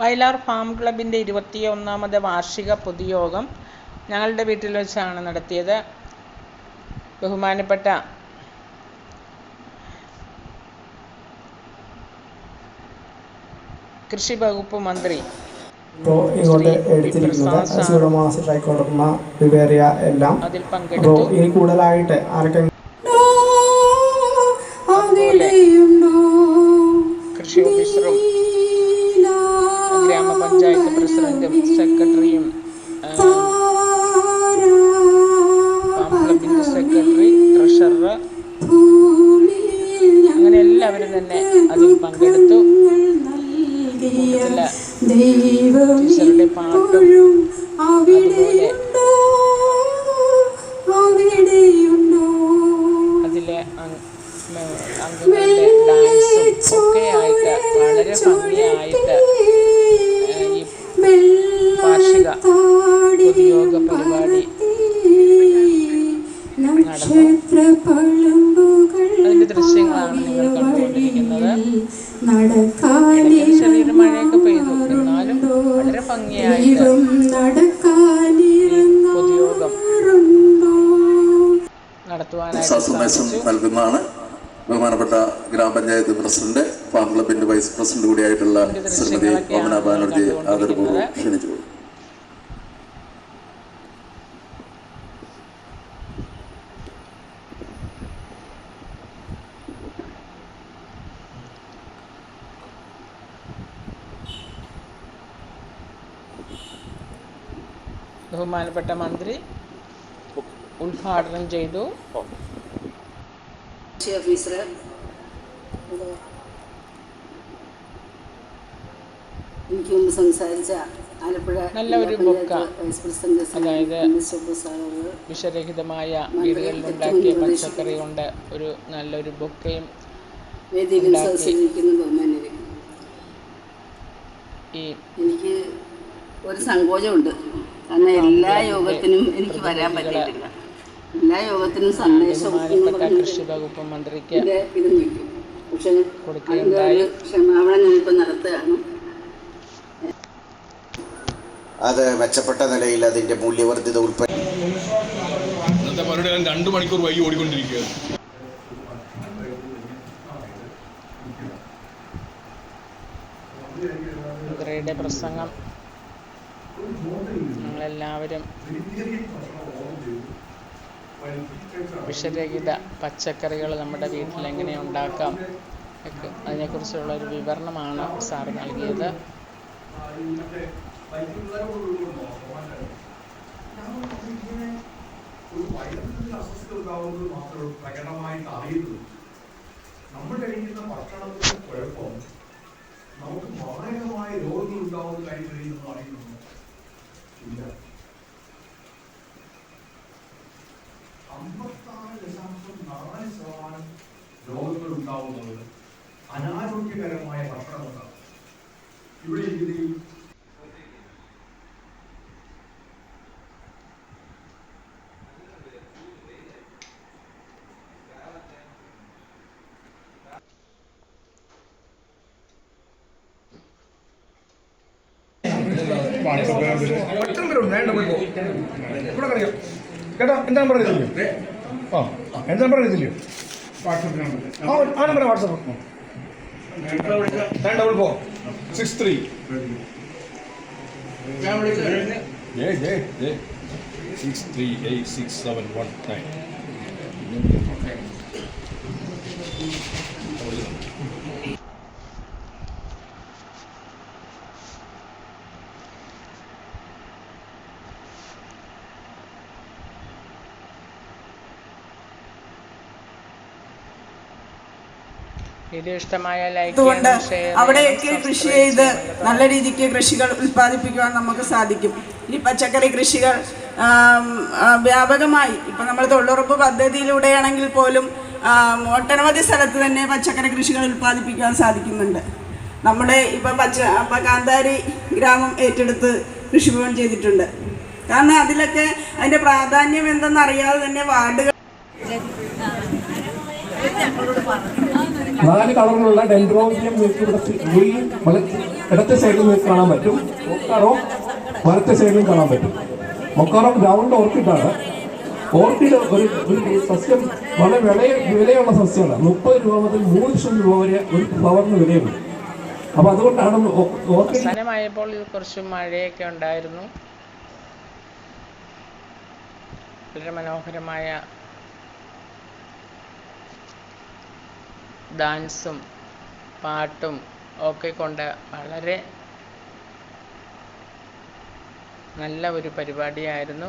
Vayalar farm ക്ലബിന്റെ ഇരുപത്തിയൊന്നാമത് വാർഷിക പൊതുയോഗം ഞങ്ങളുടെ വീട്ടിൽ വെച്ചാണ് നടത്തിയത്. ബഹുമാനപ്പെട്ട കൃഷി വകുപ്പ് മന്ത്രി ഇപ്പോൾ ഇങ്ങോട്ട് എടുത്തിരിക്കുന്നത് സൂഡോമോണസ് ട്രൈക്കോഡർമ വിവേറിയ എല്ലാം. അതിൽ പങ്കെടുത്തു. ഇനി കൂടുതലായിട്ട് ആർക്കെങ്കിലും പ്രസിഡന്റും സെക്രട്ടറിയും ക്ലബിന്റെ സെക്രട്ടറി ട്രഷറർ അങ്ങനെ എല്ലാവരും തന്നെ അതിൽ പങ്കെടുത്തു. ടീച്ചറുടെ പാട്ടും അതുപോലെ അതിലെ അംഗങ്ങളുടെ അതിന്റെ ദൃശ്യങ്ങളാണ് നിങ്ങൾ കണ്ടുകൊണ്ടിരിക്കുന്നത്. ഇടയ്ക്ക് ചെറിയൊരു മഴയൊക്കെ പെയ്തു. എന്നാലും വളരെ ഭംഗിയായിട്ട് ഈ പൊതുയോഗം നടത്തുവാനായിട്ട് സന്ദേശം നൽകുന്നതാണ്. ബഹുമാനപ്പെട്ട ഗ്രാമപഞ്ചായത്ത് പ്രസിഡന്റ് ഫാം ക്ലബിന്റെ വൈസ് പ്രസിഡന്റ് കൂടിയായിട്ടുള്ള ശ്രീമതി ഓമന ബാനർജി ആദരപൂർവം ക്ഷണിച്ചു. ബഹുമാനപ്പെട്ട മന്ത്രി ഉദ്ഘാടനം ചെയ്തു. കൃഷി ഓഫീസർ എനിക്ക് മുമ്പ് സംസാരിച്ച ആലപ്പുഴ നല്ല ഒരു ബുക്ക. അതായത് വിഷരഹിതമായ വീടുകളിൽ വീടുകളിലുണ്ടാക്കിയ പച്ചക്കറി കൊണ്ട് ഒരു നല്ലൊരു ബുക്കയും ഈ എനിക്ക് ഒരു സങ്കോചമുണ്ട്. കാരണം എല്ലാ യോഗത്തിനും എനിക്ക് വരാൻ പറ്റിയിട്ടില്ല. എല്ലാ യോഗത്തിനും സന്ദേശം കൃഷി വകുപ്പ് മന്ത്രിക്ക് എന്റെ ഇത് നിൽക്കും പക്ഷെ അതിന്റെ കൊടുക്കുകയുണ്ടായി. ഒരു ക്ഷമാപണം ഞാനിപ്പോൾ നടത്തുകയാണ്. അത് മെച്ചപ്പെട്ട നിലയിൽ അതിന്റെ മൂല്യവർദ്ധിത ഉൽപ്പന്നം രണ്ട് മണിക്കൂർ വൈകി ഓടിക്കൊണ്ടിരിക്കുകയാണ്. മന്ത്രിയുടെ പ്രസംഗം. ഞങ്ങളെല്ലാവരും വിഷരഹിത പച്ചക്കറികൾ നമ്മുടെ വീട്ടിൽ എങ്ങനെ ഉണ്ടാക്കാം? അതിനെക്കുറിച്ചുള്ള ഒരു വിവരണമാണ് സാർ നൽകിയത്. നമ്മൾ കഴിക്കുന്ന ഭക്ഷണത്തിന്റെ കുഴപ്പം ഉണ്ടാവുന്നത് അനാരോഗ്യകരമായ ഭക്ഷണമുണ്ടാകും ഇവിടെ ഇതിൽ എന്താ വരും എന്താണ് ആ എന്താണ് പറയുന്നില്ലയോ ആ ആ number WhatsApp. Nine double four six three six three eight six seven one nine അതുകൊണ്ട് അവിടെയൊക്കെ കൃഷി ചെയ്ത് നല്ല രീതിക്ക് കൃഷികൾ ഉൽപ്പാദിപ്പിക്കുവാൻ നമുക്ക് സാധിക്കും. ഈ പച്ചക്കറി കൃഷികൾ വ്യാപകമായി ഇപ്പം നമ്മൾ തൊഴിലുറപ്പ് പദ്ധതിയിലൂടെയാണെങ്കിൽ പോലും ഒട്ടനവധി സ്ഥലത്ത് തന്നെ പച്ചക്കറി കൃഷികൾ ഉൽപ്പാദിപ്പിക്കാൻ സാധിക്കുന്നുണ്ട്. നമ്മുടെ ഇപ്പം പച്ച ഇപ്പം കാന്താരി ഗ്രാമം ഏറ്റെടുത്ത് കൃഷിഭവൻ ചെയ്തിട്ടുണ്ട്. കാരണം അതിലൊക്കെ അതിന്റെ പ്രാധാന്യം എന്തെന്ന് അറിയാതെ തന്നെ വാർഡുകൾ നാല് കളറിലുള്ള ഡെൻഡ്രോബിയം ഇവിടെ ഇടത്തെ സൈഡിൽ നിങ്ങൾക്ക് കാണാൻ പറ്റും. മൊക്കാറോ വലത്തെ സൈഡിലും കാണാൻ പറ്റും. മൊക്കാറോ ഗ്രൗണ്ട് ഓർക്കിഡാണ് ഓർക്കിഡ് ഒരു സസ്യം വളരെ വില വിലയുള്ള സസ്യമാണ്. മുപ്പത് രൂപ മുതൽ മൂന്ന് ലക്ഷം രൂപ വരെ ഒരു ഫ്ലവറിന് വിലയുണ്ട്. അപ്പോൾ അതുകൊണ്ടാണ് അവസാനമായപ്പോൾ കുറച്ച് മഴയൊക്കെ ഉണ്ടായിരുന്നു. വളരെ മനോഹരമായ ഡാൻസും പാട്ടും ഒക്കെ കൊണ്ട് വളരെ നല്ല ഒരു പരിപാടിയായിരുന്നു.